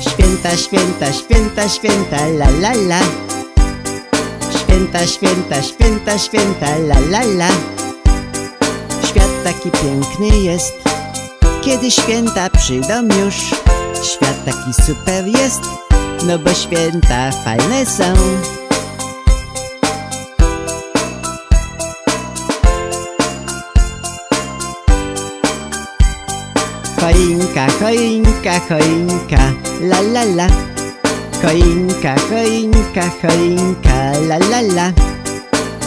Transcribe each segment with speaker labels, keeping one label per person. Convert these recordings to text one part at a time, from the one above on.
Speaker 1: Święta, święta, święta, święta, la la la. Święta, święta, święta, święta, la la la. Świat taki piękny jest. Kiedy święta przyjdą już Świat taki super jest No bo święta fajne są Choinka, choinka, choinka, la la la. Choinka, choinka, choinka, la la la.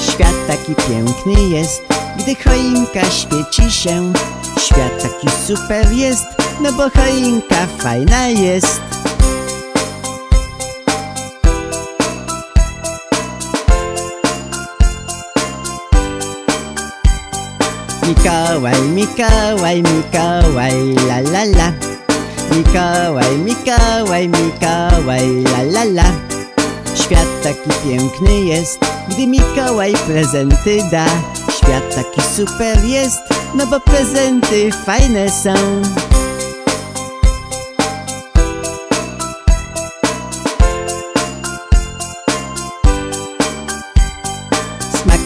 Speaker 1: Świat taki piękny jest, gdy choinka świeci się. Świat taki super jest, no bo choinka fajna jest Mikołaj, Mikołaj, Mikołaj, la la la. Mikołaj, Mikołaj, Mikołaj, la la la. Świat taki piękny jest, gdy Mikołaj prezenty da. Świat taki super jest, no bo prezenty fajne są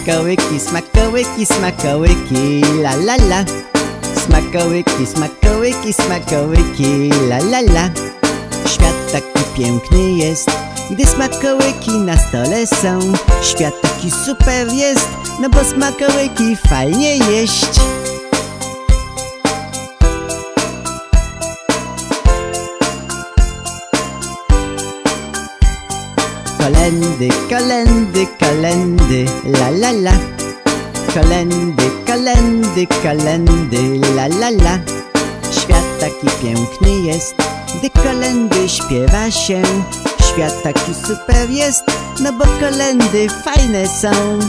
Speaker 1: Smakołyki, smakołyki, smakołyki, la la la. Smakołyki, smakołyki, smakołyki, la la la. Świat taki piękny jest, gdy smakołyki na stole są. Świat taki super jest, no bo smakołyki fajnie jeść Kolendy, kolendy, kolendy, la la la. Kolendy, kolendy, kolendy, la la la. Świat taki piękny jest, gdy kolendy śpiewa się. Świat taki super jest, no bo kolendy fajne są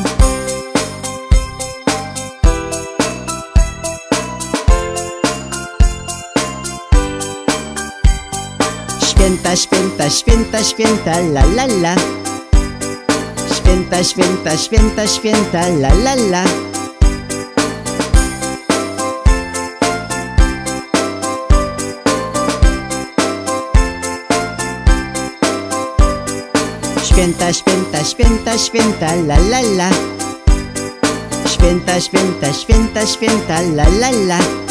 Speaker 1: Święta, święta, święta, święta, la la la. Święta, święta, święta, święta, la la la. Święta, święta, święta, święta, la la la. Święta, święta, święta, święta, la la la